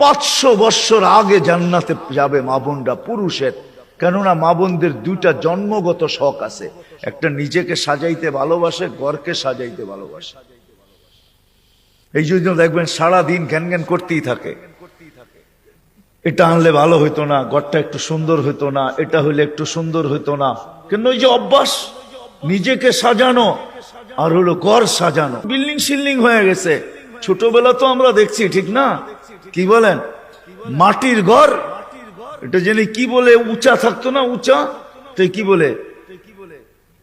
পাঁচশো বৎসর আগে জান্নাতে যাবে মা বোনরা পুরুষের। কেননা মা বোনদের দুইটা জন্মগত শখ আছে। একটা নিজেকে সাজাইতে ভালোবাসে, ঘরকে সাজাইতে ভালোবাসে। এই জন্য দেখবেন সারাদিন জ্ঞান জ্ঞান করতেই থাকে। এটা আনলে ভালো হইতো না, ঘরটা একটু সুন্দর হইতো না, এটা হইলে একটু সুন্দর হইতো না। কেন ওই যে অভ্যাস? নিজেকে সাজানো, আর হলো ঘর সাজানো। বিল্ডিং সিল্ডিং হয়ে গেছে। ছোটবেলা তো আমরা দেখছি, ঠিক না? কি বলেন? মাটির ঘর? এটা জেনে কি বলে উঁচা থাকতো না উঁচা? তো কি বলে?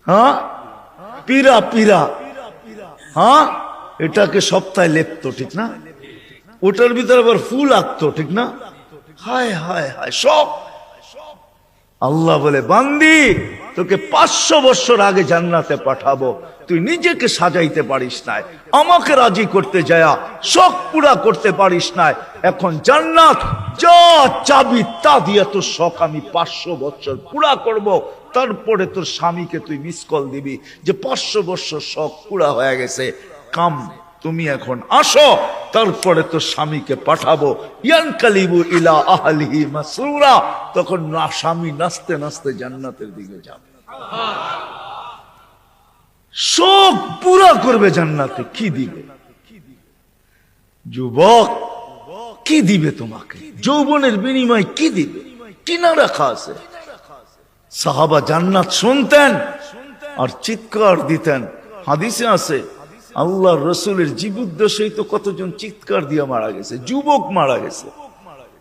হ্যাঁ? পীরা পীরা। হ্যাঁ? এটাকে সপ্তাহে লেপতো, ঠিক না? ওটার ভিতরে আবার ফুল আঁকতো, ঠিক না? হায় হায় হায়, সব আল্লাহ বলে, বান্দি, তোকে পাঁচশো বছর আগে জান্নাতে পাঠাবো। তুই নিজেকে সাজাইতে পারিস নাই। আমাকে রাজি করতে যায়া, শখ পুরা করতে পারিস নাই। এখন জান্নাত, যা চাবি তা দিয়ে তোর শখ আমি পাঁচশো বছর পুরা করব। তারপরে তোর স্বামীকে তুই মিস কল দিবি যে পাঁচশো বছর শখ পুরা হয়ে গেছে। কাম তুমি এখন আসো, তারপরে তো স্বামীকে পাঠাবো। ইয়ান কালিবু ইলা আহলিহি মাসরুরা। তখন না স্বামী নাচতে নাচতে জান্নাতের দিকে যাবে। শোক পুরা করবে জান্নাতে, কি দিবে? যুবক, কি দিবে তোমাকে? যৌবনের বিনিময় কি দিবে? কিনা রাখা আছে সাহাবা জান্নাত শুনতেন আর চিৎকার দিতেন। হাদিসে আছে আল্লাহ রসুলের জীবুদ্দেশেই তো কতজন চিৎকার দিয়ে মারা গেছে, যুবক মারা গেছে।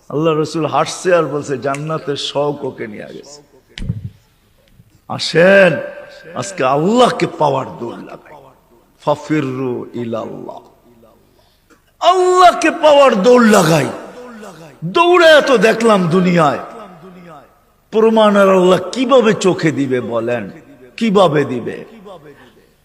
আল্লাহ রসুল হাসছে আর বলছে, জান্নাতের শখ ওকে নিয়ে গেছে। আসেন, আজকে আল্লাহকে পাওয়ার দৌড় লাগাই। আল্লাহকে পাওয়ার দৌড় লাগাই। দৌড়ে এত দেখলাম দুনিয়ায়। প্রমাণের আল্লাহ কীভাবে চোখে দিবে বলেন? কীভাবে দিবে?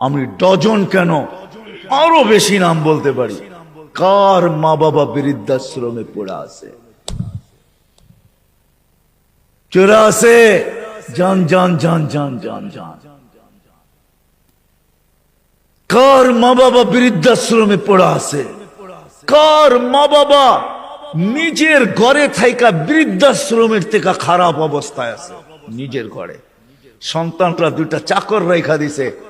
আমি ডজন কেন? আরও বেশি নাম বলতে পারি। কার মা বাবা বৃদ্ধাশ্রমে পড়ে আছে? চোরা আছে যান যান যান যান যান যান। কার মা বাবা বৃদ্ধাশ্রমে পড়ে আছে? কার মা বাবা নিজের ঘরে থাইকা বৃদ্ধাশ্রমের থেকে খারাপ অবস্থায় আছে? নিজের ঘরে। সন্তানরা দুইটা চাকর রেখা দিছে।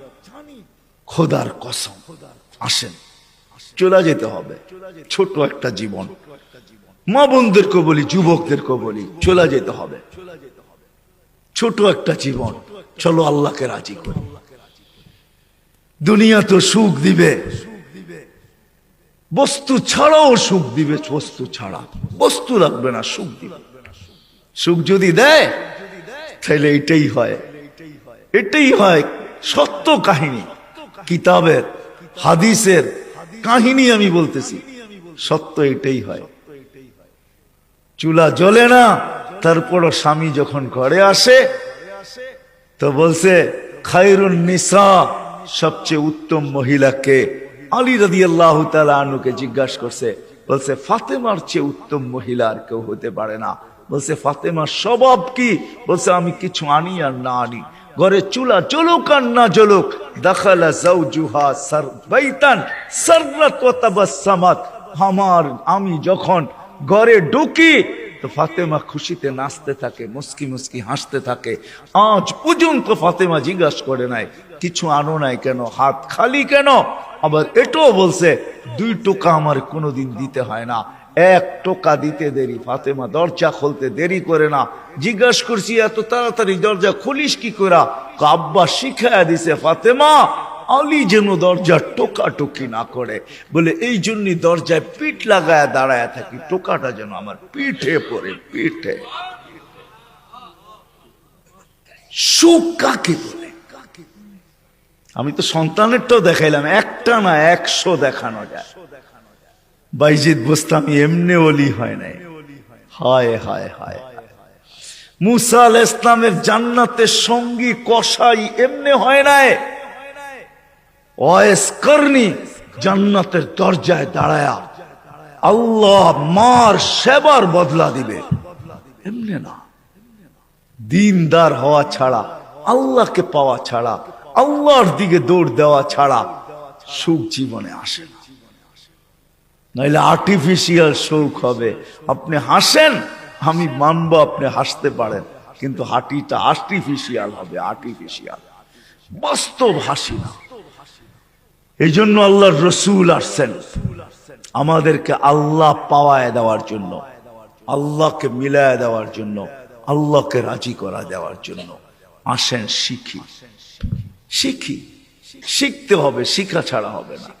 খোদার কসম। আসেন, চলে যেতে হবে। ছোট একটা জীবন। মা বোনদেরকে বলি, যুবকদেরকে বলি, চলে যেতে হবে। ছোট একটা জীবন। চলো আল্লাহকে রাজি করি। দুনিয়া তো সুখ দিবে। বস্তু ছাড়াও সুখ দিবে, বস্তু ছাড়া। বস্তু লাগবে না, সুখ দিবে। সুখ যদি দেয়, তাহলে এটাই হয়। এটাই হয়। সত্য কাহিনী। কিতাবের, হাদিসের কাহিনী আমি বলতেছি। সত্য এটাই হয়। চুলা জ্বলে না, তারপরও স্বামী যখন ঘরে আসে, তো বলছে, খায়রুন নিসা সবচেয়ে উত্তম মহিলাকে আলী রাদি আল্লাহ আনুকে জিজ্ঞাসা করছে। বলছে, ফাতেমার চেয়ে উত্তম মহিলা আর কেউ হতে পারে না। বলছে, ফাতেমার স্বভাব কি? বলছে, আমি কিছু আনি আর না আনি। ঘরে চুলা চলুক আর না চলুক দখলা জাউজুহা সার বাইতান সাররাত আমার আমি যখন ঘরে ঢুকি তো ফাতেমা খুশিতে নাচতে থাকে, মুস্কি মুস্কি হাসতে থাকে। আজ পর্যন্ত ফাতেমা জিজ্ঞাসা করে নাই, কিছু আনো নাই কেন? হাত খালি কেন? আবার এটাও বলছে, দুই টোকা আমার কোনোদিন দিতে হয় না। এক টোকা দিতে দেরি, ফাতেমা দরজা খুলতে দেরি করে না। জিজ্ঞাস করছি, এত তাড়াতাড়ি দরজা খুলিস কি করা আব্বা শিখায়া দিছে, ফাতেমা, আলী যেন দরজা টোকা টুকি না করে। বলে, এই জন্যই দরজায় পিঠ লাগায় দাঁড়ায় থাকি, টোকাটা যেন আমার পিঠে পড়ে, পিঠে। সুখ কাকে বলে? আমি তো সন্তানেরটাও দেখাইলাম, একটা না একশো দেখানো যায়। বাইজিদ বোস্তামি এমনি অলি হয় নাই। হায় হায় হায়। মুসা আল ইসলামের জান্নাতের সঙ্গী কষাই এমনি হয় নাই। ওয়েস করনি জান্নাতের দরজায় দাঁড়ায়া আল্লাহ মার সেবার বদলা দিবে। এমনি না। দিনদার হওয়া ছাড়া, আল্লাহকে পাওয়া ছাড়া, আল্লাহর দিকে দৌড় দেওয়া ছাড়া সুখ জীবনে আসে না। নইলে আর্টিফিশিয়াল সুখ হবে। আপনি হাসেন, আমি মানবো আপনি হাসতে পারেন। কিন্তু হাঁটিটা আর্টিফিশিয়াল হবে আর্টিফিশিয়াল বাস্তব হাসি না। এই জন্য আল্লাহর রসুল আসছেন। আমাদেরকে আল্লাহ পাওয়ায় দেওয়ার জন্য, আল্লাহকে মিলায় দেওয়ার জন্য, আল্লাহকে রাজি করা দেওয়ার জন্য। আসেন শিখি। শিখি। শিখতে হবে, শিখা ছাড়া হবে না।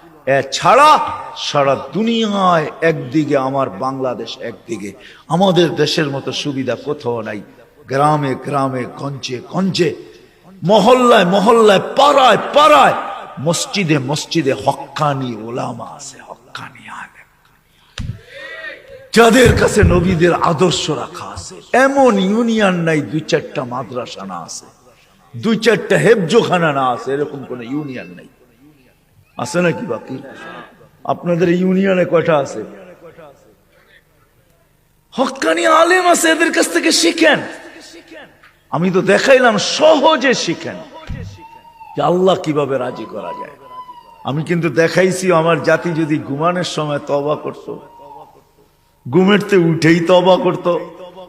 এছাড়া সারা দুনিয়ায় একদিকে, আমার বাংলাদেশ একদিকে। আমাদের দেশের মতো সুবিধা কোথাও নাই। গ্রামে গ্রামে, গঞ্জে গঞ্জে, মহল্লায় মহল্লায়, পাড়ায় পাড়ায়, মসজিদে মসজিদে হক্কানি ওলামা আছে হক্কানি আলেম। যাদের কাছে নবীদের আদর্শ রাখা আছে, এমন ইউনিয়ন নাই, দুই চারটা মাদ্রাসা না আছে, দুই চারটা হেফজোখানা না আছে, এরকম কোন ইউনিয়ন নাই। আছে নাকি বাকি? আপনাদের ইউনিয়নে কয়টা আছে? হকানি আলেম আছে, এদের কাছ থেকে শিখেন। আমি তো দেখাইলাম, সহজে শিখেন। আল্লাহ কীভাবে রাজি করা যায়। আমি কিন্তু দেখাইছি, আমার জাতি যদি ঘুমানোর সময় তবা করত ঘুমেরতে উঠেই তবা করত,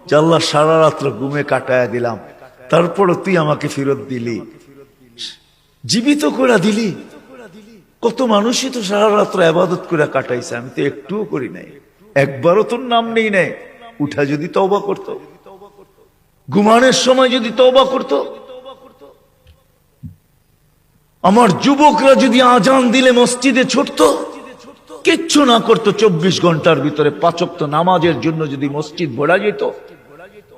যে আল্লাহ সারা রাত্র ঘুমে কাটায় দিলাম, তারপরও তুই আমাকে ফেরত দিলি। জীবিত করে দিলি। কত মানুষই তো সারা রাত্র আবাদত করে কাটাইছে, আমি তো একটুও করি নাই। একবারও তোর নাম নেই নাই, উঠা যদি তবা করত। ঘুমানোর সময় যদি তবা করত। আমার যুবকরা যদি আজান দিলে মসজিদে ছুটত, কিচ্ছু না করতো, চব্বিশ ঘণ্টার ভিতরে পাচক্ত নামাজের জন্য যদি মসজিদ ভরা যেত,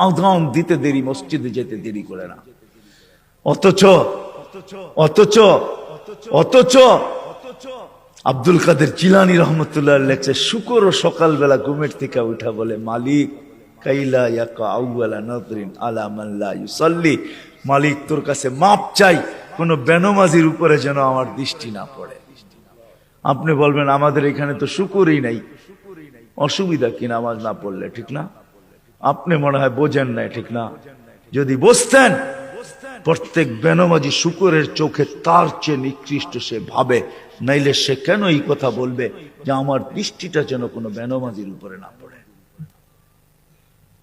আজান দিতে দেরি, মসজিদে যেতে দেরি করে না। অথচ অথচ অথচ আব্দুল কাদের চিলানি রহমতুল্লাহ লেখছে, শুকর ও সকালবেলা ঘুমের থেকে উঠা বলে, মালিক, কাইলা ইয়াকা আলা মাল্লা মালিক, তোর কাছে মাপ চাই, কোন বেনমাজির উপরে যেন আমার দৃষ্টি না পড়ে। আপনি বলবেন, আমাদের এখানে তো শুকুরই নাই। অসুবিধা কি নামাজ না পড়লে, ঠিক না? আপনি মনে হয় বোঝেন নাই, ঠিক না? যদি বসতেন প্রত্যেক বেনমাজি শুকুরের চোখে তার চেয়ে নিকৃষ্ট সে ভাবে। নাইলে সে কেন এই কথা বলবে যে আমার দৃষ্টিটা যেন কোনো বেনমাজির উপরে না পড়ে।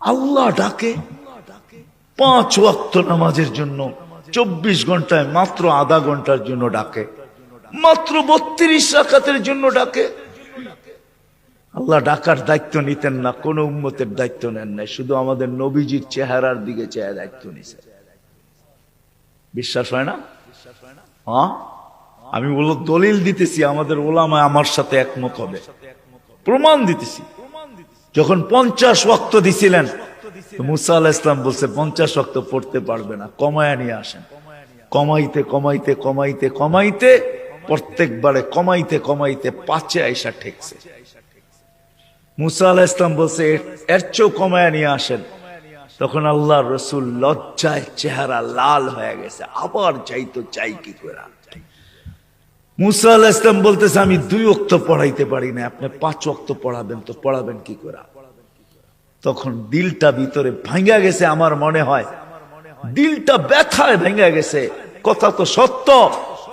আল্লাহ ডাকে পাঁচ ওয়াক্ত নামাজের জন্য, চব্বিশ ঘন্টায় মাত্র আধা ঘণ্টার জন্য ডাকে, মাত্র বত্রিশ রাকাতের জন্য ডাকে। আল্লাহ ডাকার দায়িত্ব নিতেন না, কোন উম্মতের দায়িত্ব নেন নাই, শুধু আমাদের নবীজির চেহারার দিকে চেয়ে দায়িত্ব নিছে। বিশ্বাস হয় না? হ্যাঁ? আমি বলো দলিল দিতেছি, আমাদের ওলামায় আমার সাথে একমত হবে। প্রমাণ দিতেছি। যখন পঞ্চাশ ওয়াক্ত দিছিলেন মুসা আল্লাহ ইসলাম বলছে, পঞ্চাশ ওয়াক্ত পড়তে পারবে না, কমায় নিয়ে আসেন। কমাইতে কমাইতে কমাইতে কমাইতে, প্রত্যেকবারে কমাইতে কমাইতে পাঁচে আইসা ঠেকছে। মুসা আল্লাহ ইসলাম বলছে, "এর- এর চেয়েও কমায় নিয়ে আসেন। তখন আল্লাহ রসুল লজ্জায় চেহারা লাল হয়ে গেছে, আবার চাই তো চাই কি করে মুসা আল্লাহ ইসলাম বলতেছে, আমি দুই অক্ত পড়াইতে পারি না আপনি পাঁচ অক্ত পড়াবেন তো পড়াবেন কি করে? তখন দিলটা ভিতরে ভাঙ্গা গেছে আমার মনে হয়। দিলটা ব্যথায় ভেঙে গেছে। কথা তো সত্য,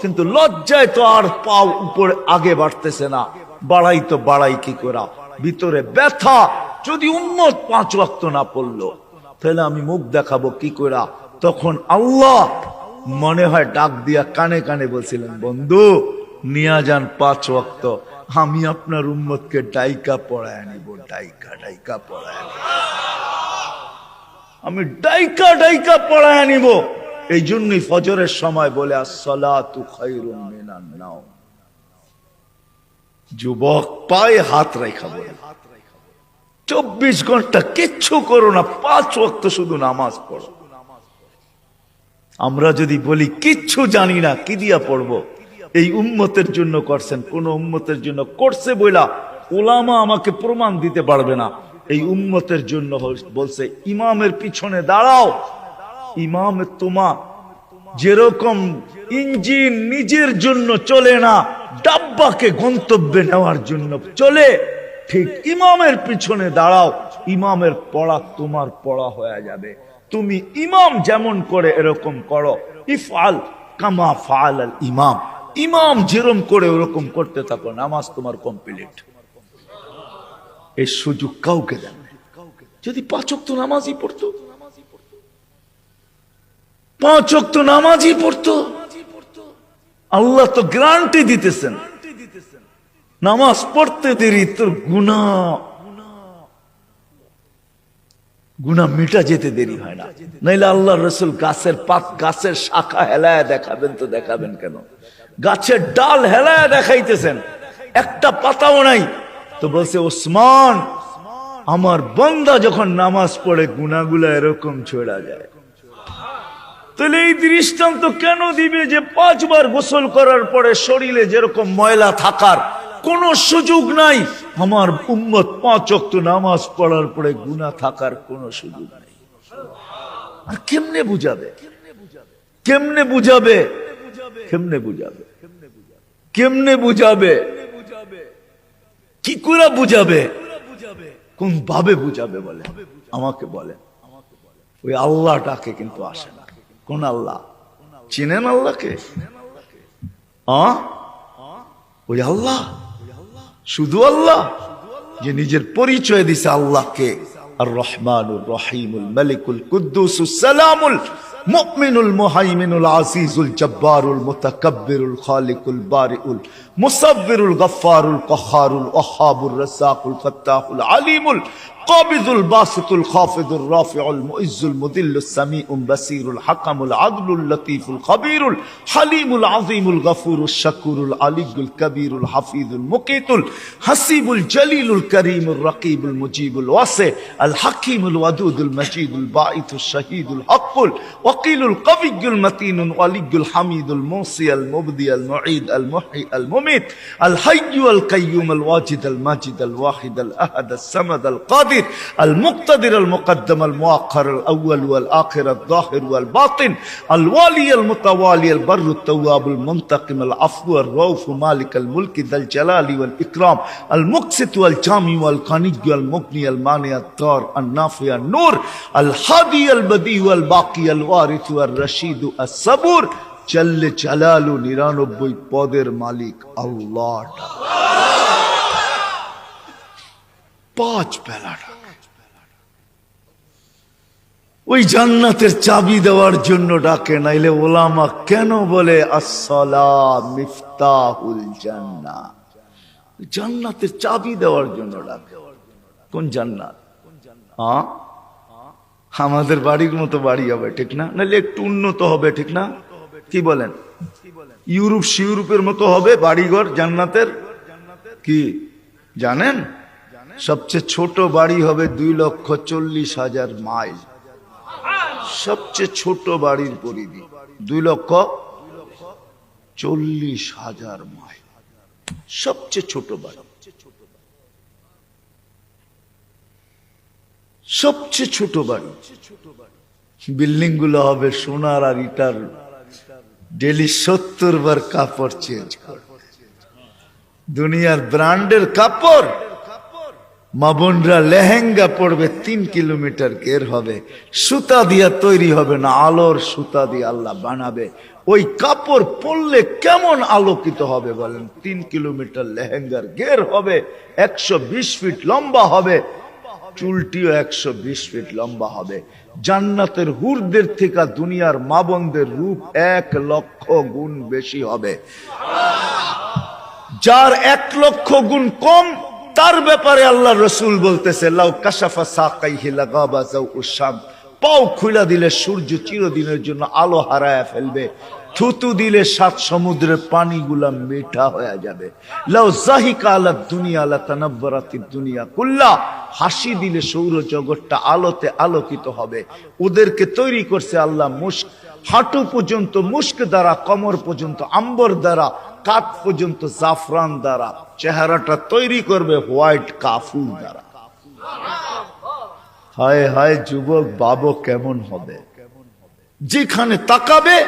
কিন্তু লজ্জায় তো আর পাও উপরে আগে বাড়তেছে না। বাড়াই তো বাড়াই কি করা? ভিতরে ব্যথা। যদি উন্মত পাঁচ ওয়াক্ত না পড়ল, তাহলে আমি মুখ দেখাবো কি করা? তখন আল্লাহ মনে হয় ডাক দিয়া কানে কানে বলছিলেন, বন্ধু নিয়া যান পাঁচ ওয়াক্ত। আমি আপনার উম্মতকে ডাইকা পড়ায় আনিব, ডাইকা ডাইকা পড়ায় আমি ডাইকা ডাইকা পড়ায় আনিব। এই জন্যই ফজরের সময় বলে যুবক, পায়ে হাত রেখা বলে। চব্বিশ ঘণ্টা কিচ্ছু করো না, পাঁচ ওয়াক্ত শুধু নামাজ পড়ো। আমরা যদি বলি, কিচ্ছু জানি না, কি দিয়া পড়ব? এই উম্মতের জন্য করছেন, কোন উম্মতের জন্য করছে বইলা ওলামা আমাকে প্রমাণ দিতে পারবে না। এই উম্মতের জন্য বলছে, ইমামের পিছনে দাঁড়াও। ইমাম তোমা যেরকম ইঞ্জিন নিজের জন্য চলে না, ডাব্বাকে গন্তব্যে নেওয়ার জন্য চলে, ঠিক ইমামের পিছনে দাঁড়াও। ইমামের পড়া তোমার পড়া হয়ে যাবে। তুমি ইমাম যেমন করে এরকম করো। ইফআল কামা ফাল আল ইমাম। ইমাম যেরকম করে, ওরকম করতে থাকো, নামাজ তোমার কমপ্লিট এই সুযোগ কাউকে দেন যদি পাঁচক তো নামাজই পড়তো? পাঁচক তো নামাজই পড়তো? আল্লাহ তো গ্রান্টি দিতেছেন। নামাজ পড়তে দেরি, তোর গুণা গুণা মিটা যেতে দেরি হয় না। আল্লাহ রসুল গাছের পাত, গাছের শাখা হেলায় দেখাবেন তো দেখাবেন কেন? গাছের ডাল হেলায় দেখাইতেছেন। একটা পাতাও নাই। তো বলছে, ওসমান, আমার বন্দা যখন নামাজ পড়ে গুনাগুলা এরকম ছোড়া যায়। তাহলে এই দৃষ্টান্ত কেন দিবে যে পাঁচবার গোসল করার পরে শরীরে যেরকম ময়লা থাকার কোন সুযোগ নাই? আমার উম্মত পাঁচ অক্ত নামাজ পড়ার পরে গুণা থাকার কোন সুযোগ নাই। আর কেমনে বুঝাবে? কেমনে বুঝাবে? কেমনে বুঝাবে? কেমনে বুঝাবে? কি করে বুঝাবে? কোন ভাবে বুঝাবে বলে? আমাকে বলে। ওই আল্লাহটাকে কিন্তু আসে না। কোন আল্লাহ? চিনেন আল্লাহকে? ওই আল্লাহ? শুধু আল্লাহ? যে নিজের পরিচয় দিছে আল্লাহকে। আর রহমানুর রহিমুল মালিকুল কুদ্দুসুস সালামুল مؤمن المهيمن العزيز الجبار المتكبر الخالق البارئ المصبر الغفار القهار الوهاب الرزاق الفتاح العليم القابض الباسط الخافض الرافع المؤز المذل السميع البصير الحكم العدل اللطيف الخبير الحليم العظيم الغفور الشكور العلي الكبير الحفيظ المقيت الحسيب الجليل الكريم الرقيب المجيب الواسع الحكيم الودود المجيد البائت الشهيد الحق الوقيل القوي المتين الولي الحميد الموصي المبدي المعيد المحيي المميت الحي القيوم الواجد الماجد الواحد الأحد السمد القادر المقتدر المقدم المؤخر الأول والآخر الظاهر والباطن الوالي المتوالي البر التواب المنتقم العفو الرؤوف مالك الملك ذا الجلال والإكرام المقسط والجامع والقني والمغني المانع الدار النافع النور الهادي البديع والباقي বাকিয়াল ওয়ারিথু আর রশিদু আর নিরানব্বই পদের মালিক আল্লাহ। পাঁচ ওই জান্নাতের চাবি দেওয়ার জন্য ডাকে, নাইলে ওলামা কেন বলে, আসসালা জান্না। জান্নাতের চাবি দেওয়ার জন্য ডাকে। কোন জান্নাত? কোন জান্নাত আমাদের বাড়ির মতো বাড়ি হবে, ঠিক না? নাহলে একটু উন্নত হবে, ঠিক না? কি বলেন? ইউরোপ সিউরোপের মতো হবে, বাড়িঘর, জান্নাতের? কি? জানেন? সবচেয়ে ছোট বাড়ি হবে দুই লক্ষ চল্লিশ হাজার মাইল। সবচেয়ে ছোট বাড়ির পরিধি, দুই লক্ষ চল্লিশ হাজার মাইল। সবচেয়ে ছোট বাড়ি। সবচেয়ে ছোট বাড়ি। বিল্ডিংগুলো হবে সোনার আর ইটার। ডেলি সত্তর বার কাপড় চেঞ্জ করে। দুনিয়ার ব্র্যান্ডের কাপড়। মা বোনরা লেহেঙ্গা পড়বে তিন কিলোমিটার কের হবে। সুতা দিয়া তৈরি হবে না, আলোর সুতা দিয়ে আল্লাহ বানাবে। ওই কাপড় পরলে কেমন আলোকিত হবে বলেন? তিন কিলোমিটার লেহেঙ্গার গের হবে, একশো বিশ ফিট লম্বা হবে। চুলটিও একশো বিশ ফিট লম্বা হবে। জান্নাতের হুরদের থেকে দুনিয়ার মা বোনদের রূপ এক লক্ষ গুণ বেশি হবে। যার এক লক্ষ গুণ কম, তার ব্যাপারে আল্লাহ রসুল বলতেছে, লাউ কাশাফা সাকাইহি লাগাবা যাও উসাম পাও খুলা দিলে সূর্য চিরদিনের জন্য আলো হারায় ফেলবে। থুতু দিলে সাত সমুদ্রের পানিগুলা মিঠা হয়ে যাবে। লাউ জাহিকা দুনিয়া, আলা দুনিয়া কুল্লা। হাসি দিলে সৌর জগৎটা আলোতে আলোকিত হবে। ওদেরকে তৈরি করছে আল্লাহ মুস্ক হাঁটু পর্যন্ত মুস্ক দ্বারা, কমর পর্যন্ত আম্বর দ্বারা কাত পর্যন্ত জাফরান দ্বারা। চেহারাটা তৈরি করবে হোয়াইট কাফুর দ্বারা। হায় হায় যুবক বাবু কেমন হবে? যেখানে তাকাবে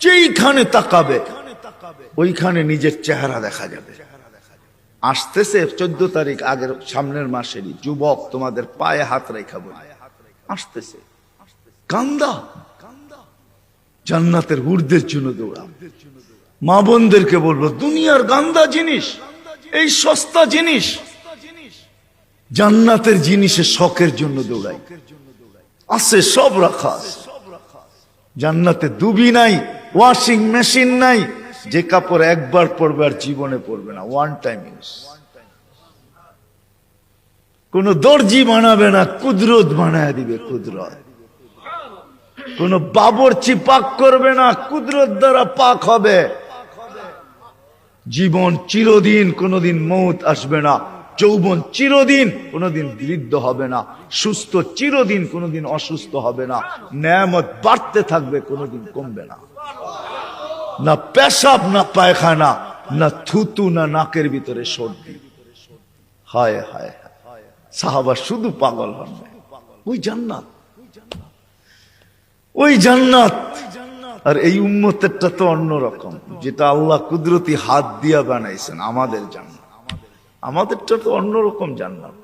যেইখানে তাকাবে, ওইখানে নিজের চেহারা দেখা যাবে। আসতেছে চোদ্দ তারিখ আগের সামনের মাসেরই যুবক তোমাদের পায়ে হাত রেখা বলে। আসতেছে। কান্দা। জান্নাতের ঊর্ধ্বের জন্য দৌড়া মা বোনদেরকে বলব, দুনিয়ার গান্দা জিনিস, এই সস্তা জিনিস, জান্নাতের জিনিসের শখের জন্য দৌড়াই। আছে, সব রাখা। জান্নাতে দুবি নাই ওয়াশিং মেশিন নাই, যে কাপড় একবার পরবে আর জীবনে পরবে না ওয়ান টাইম ইউজ কোন দর্জি বানাবে না, কুদরত বানায় দিবে কুদরত। কোন বাবরচি পাক করবে না, কুদরত দ্বারা পাক হবে। জীবন চিরদিন, কোনোদিন মৌত আসবে না। যৌবন চিরদিন, কোনোদিন বৃদ্ধ হবে না। সুস্থ চিরদিন, কোনোদিন অসুস্থ হবে না। ন্যায়ামত বাড়তে থাকবে, কোনোদিন কমবে না। না পেশাব, না পায়খানা, না থুতু, না নাকের ভিতরে সর্দি। হায় হায় সাহাবা শুধু পাগল হন ওই জান্নাত। ওই জান্নাত। আর এই উম্মতেরটা তো অন্যরকম যেটা আল্লাহ কুদরতি হাত দিয়া বানাইছেন আমাদের জান্নাত। আমাদেরটা তো অন্যরকম জান্নাত।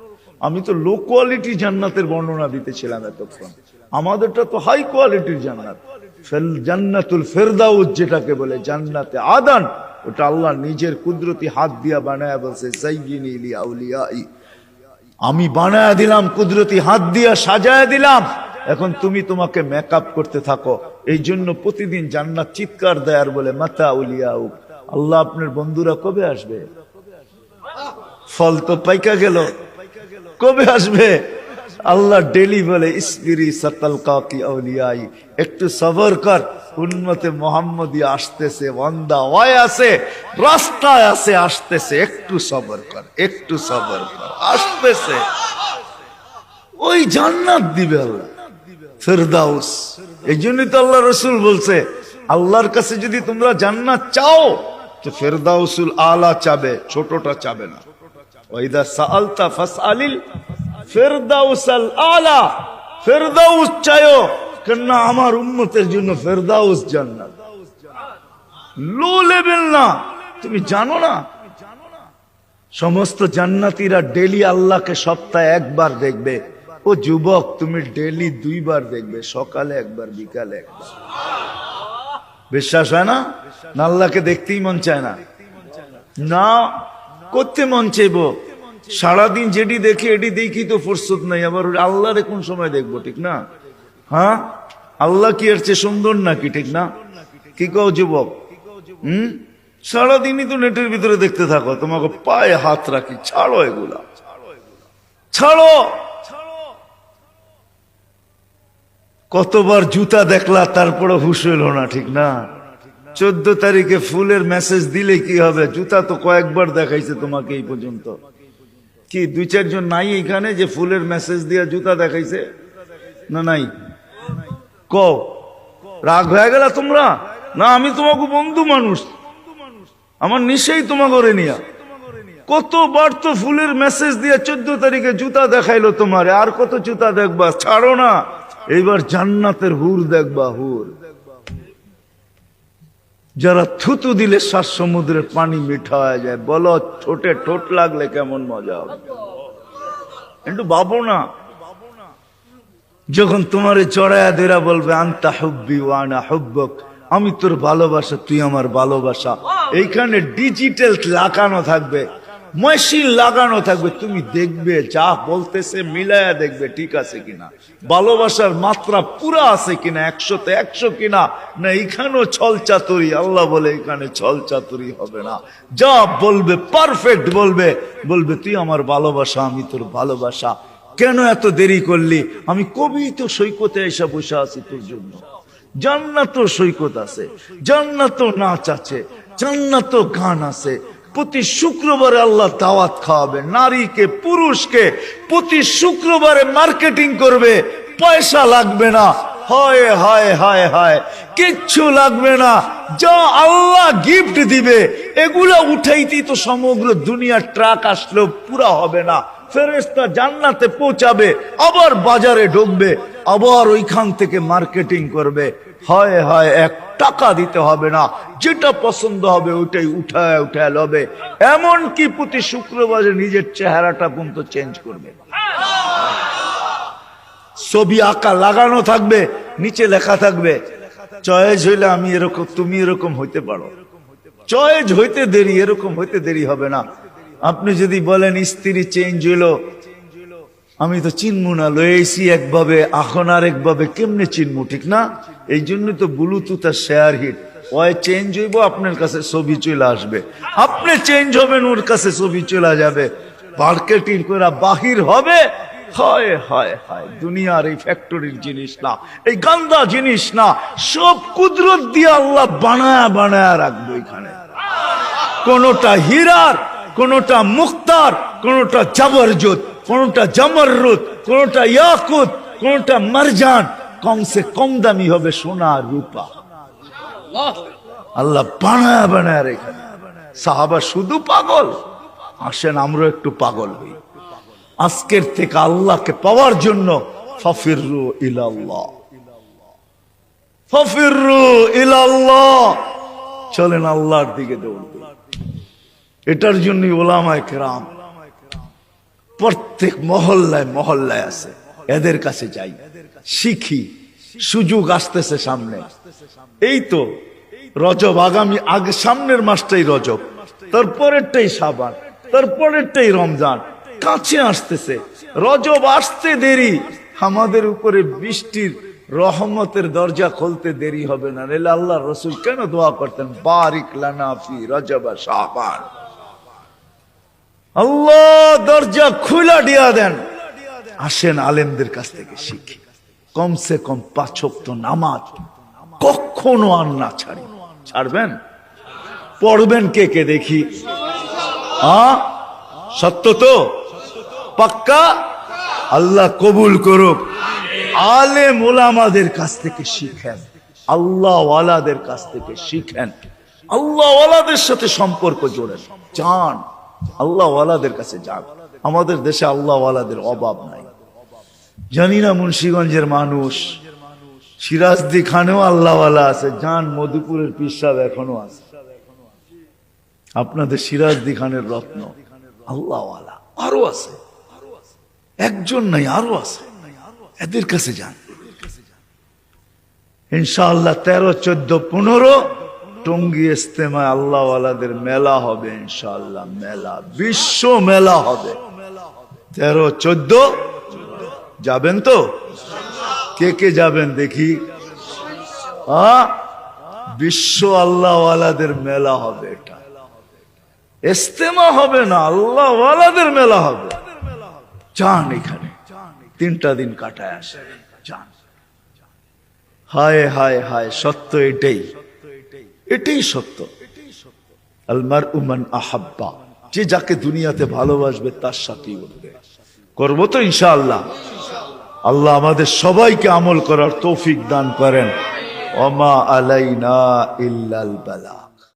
আমি তো লো কোয়ালিটি জান্নাতের বর্ণনা দিতেছিলাম এতক্ষণ। আমাদেরটা তো হাই কোয়ালিটির জান্নাত। জান্নাতুল ফেরদাউস যেটাকে বলে জান্নাতে আদান, ওটা আল্লাহ নিজের কুদরতি হাত দিয়া বানায় বলছে আমি বানায় দিলাম, কুদরতি হাত দিয়া সাজায় দিলাম। এখন তুমি তোমাকে মেকআপ করতে থাকো। এই জন্য প্রতিদিন জান্নাত চিৎকার দেয় আর বলে মাতা উলিয়াউ আল্লাহ আপনার বন্ধুরা কবে আসবে? ফল তো পাইকা গেল। কবে আসবে? আল্লাহ ডেলি বলে, ইসবিরি সাতাল কাকি আউলিয়াই। একটু সবর কর উন্মতে মোহাম্মদী আসতেছে, বন্দা ওয়াই আছে, রাস্তায় আছে, আসতেছে। একটু সবর কর, একটু সবর কর, আসতেছে। ওই জান্নাত দিবে আল্লাহ, ফেরদাউস। এই জন্যই তো আল্লাহ রসুল বলছে, আল্লাহর কাছে যদি তোমরা জান্নাত চাও, তো ফেরদাউসুল আলা চাবে, ছোটটা চাবে না। ওইদা সালতা ফাসআলিল ফেরদাউসাল আলা, ফেরদাউস চাইও কেন আমার উম্মতের জন্য ফেরদাউস জান্নাত। লো লেভেল না, তুমি জানো না? সমস্ত জান্নাতীরা ডেলি আল্লাহকে সপ্তাহে একবার দেখবে। ও যুবক, তুমি ডেলি দুইবার দেখবে, সকালে একবার, বিকালে একবার। বিশ্বাস হয় না? না আল্লাহকে দেখতেই মন চায় না। না, করতে মন চাইব। সারাদিন যেটি দেখি, এটি দেখি তো ফুরসত নাই। আবার আল্লাহরে কোন সময় দেখব, ঠিক না? হ্যাঁ? আল্লাহ কি এর চেয়ে সুন্দর নাকি, ঠিক না? কি কও যুবক? হুম? সারাদিনই তো নেটের ভিতরে দেখতে থাকো, তোমাকে পায়ে হাত রাখি, ছাড়ো এগুলা। ছাড়ো! কতবার জুতা দেখলা তারপরে হুশ হইল না, ঠিক না? চোদ্দ তারিখে ফুলের মেসেজ দিলে কি হবে? জুতা তো কয়েকবার দেখাইছে তোমাকে এই পর্যন্ত। কি, দুই চারজন নাই এখানে যে ফুলের মেসেজ দিয়া জুতা দেখাইছে? না, নাই। ক রাগ হয়ে গেল তোমরা? না, আমি তোমাকে বন্ধু মানুষ। আমার নিশেই তোমাকে করে নিয়া। কতবার তো ফুলের মেসেজ দিয়ে চোদ্দ তারিখে জুতা দেখাইলো তোমারে, আর কত জুতা দেখবা? ছাড়ো না। এইবার জান্নাতের হুর দেখবা, হুর। যারা থুতু দিলে শ্বাস সমুদ্রের পানি মিঠা হয়ে যায়। বলো, ঠোঁটে ঠোঁট লাগলে কেমন মজা হবে? একটু বাবো না। যখন তোমার চড়াইয়া দেরা বলবে, আন্তা হুব্বি ওয়ানা হুব্বক, আমি তোর ভালোবাসা, তুই আমার ভালোবাসা। এইখানে ডিজিটাল লাগানো থাকবে। মেশিন লাগানো থাকবে। তুমি দেখবে, যা বলতেছে মিলায়া দেখবে ঠিক আছে কিনা। ভালোবাসার মাত্রা পুরা আছে কিনা, একশোতে একশো কিনা, না এখানেও ছল চাতুরি আল্লাহ বলে এখানে ছল চাতুরি হবে না। যা বলবে পারফেক্ট বলবে। বলবে, তুই আমার ভালোবাসা, আমি তোর ভালোবাসা। কেন এত দেরি করলি? আমি কবি তো সৈকতে এসে বসে আছি তোর জন্য। জান্নাত সৈকত আছে। জান্নাত নাচ আছে। জান্নাত গান আছে। প্রতি শুক্রবারে আল্লাহ দাওয়াত খাওয়াবে। নারীকে, পুরুষকে প্রতি শুক্রবারে মার্কেটিং করবে। পয়সা লাগবে না। হয়, হায় হায় হায়। কিচ্ছু লাগবে না। যা আল্লাহ গিফট দিবে, এগুলা উঠাইতেই তো সমগ্র দুনিয়ার ট্রাক আসলেও পুরা হবে না। ফেরেস্তা জান্নাতে পৌঁছাবে, আবার বাজারে ঢুকবে, আবার ওইখান থেকে মার্কেটিং করবে। হয় হয়, এক টাকা দিতে হবে না। যেটা পছন্দ হবে ওইটাই উঠায় উঠায় লবে। এমন কি প্রতি শুক্রবারে নিজের চেহারাটা পর্যন্ত চেঞ্জ করবে। ছবি আঁকা লাগানো থাকবে, নিচে লেখা থাকবে। চয়েজ হইলে আমি এরকম, তুমি এরকম হইতে পারো। চয়েজ হইতে দেরি, এরকম হইতে দেরি হবে না। আপনি যদি বলেন, স্ত্রী চেঞ্জ হইল আমি তো চিনমু না, লয়েছি একভাবে, এখন আর একভাবে, কেমনে চিনমু ঠিক না? এই জন্য তো ব্লুটুথ আর শেয়ার হিট ওই চেঞ্জ হইব, আপনার কাছে ছবি চলে আসবে। আপনি চেঞ্জ হবেন, ওর কাছে ছবি চলে যাবে। মার্কেটিং করে বাহির হবে। হয় হয় হয়, দুনিয়ার এই ফ্যাক্টরির জিনিস না, এই গান্দা জিনিস না। সব কুদরত দিয়ে আল্লাহ বানায়া বানায়া রাখব এখানে কোনটা হীরার, কোনটা মুক্তার, কোনটা জাবরজুত। কোনটা জামররুত কোনটা ইয়াকুত, কোনটা মারজান, কমসে কম দামি হবে সোনা রূপা। আল্লাহ বানায় বানায় রেখে সাহাবা শুধু পাগল। আসেন আমরা একটু পাগল হই। আজকের থেকে আল্লাহকে পাওয়ার জন্য ফফিরু ইলাল্লাহ। ফফিরু ইলাল্লাহ। চলেন আল্লাহর দিকে দৌড় এটার জন্যই ওলামায় কেরাম প্রত্যেক মহল্লায় মহল্লায় আছে। এদের কাছে যাই। শিখি। সুযোগ আসতেছে সামনে। এই তো রজব আগামী আগে সামনের মাসটাই রজব। তারপরেরটাই সাবান। তারপরেরটাই রমজান। কাছে আসতেছে। রজব আসতে দেরি। আমাদের উপরে বৃষ্টির রহমতের দরজা খুলতে দেরি হবে না। নাহলে আল্লাহ রসুল কেন দোয়া করতেন? বারিক লানা ফি রজব সাবান আল্লাহ দরজা খুলা দিয়া দেন। আসেন আলেমদের কাছ থেকে শিখি। কমসে কম পাঁচক তো নামাজ কখনো আর না ছাড়ি। ছাড়বেন? পড়বেন কে কে দেখি? সত্য তো? পাক্কা? আল্লাহ কবুল করুক। আলে মোলামাদের কাছ থেকে শিখেন। আল্লাহ ওয়ালাদের কাছ থেকে শিখেন। আল্লাহ ওয়ালাদের সাথে সম্পর্ক জোড়েন। যান আল্লাহ ওয়ালাদের কাছে যান আমাদের দেশে আল্লাহওয়ালাদের অভাব নাই। জানি না মুন্সীগঞ্জের মানুষ, সিরাজদি খানেও আল্লাহওয়ালা আছে যান মধুপুরের পিসাব এখনও আছে। আপনাদের সিরাজদি খানের রত্ন আল্লাহওয়ালা আরও আছে। একজন নাই, আরও আছে। এদের কাছে যান। ইনশাআল্লাহ তেরো, চোদ্দ, পনেরো টঙ্গি ইস্তেমায় আল্লাহওয়ালাদের মেলা হবে, ইনশাআল্লাহ, মেলা, বিশ্ব মেলা হবে। তেরো, চোদ্দ? যাবেন তো? কে কে যাবেন দেখি? বিশ্ব আল্লাহওয়ালাদের মেলা হবে এটা। ইস্তেমা হবে না, আল্লাহওয়ালাদের মেলা হবে। যান এখানে, তিনটা দিন কাটায় আসে যান। হায় হায় হায়, সত্য এটাই। এটাই সত্য। আলমার উমান আহাব্বা, যে যাকে দুনিয়াতে ভালোবাসবে তার সাথেই উঠবে। করব তো ইনশাআল্লাহ। আল্লাহ আমাদের সবাইকে আমল করার তৌফিক দান করেন। অমা আলাইনা ইল্লাল বালা।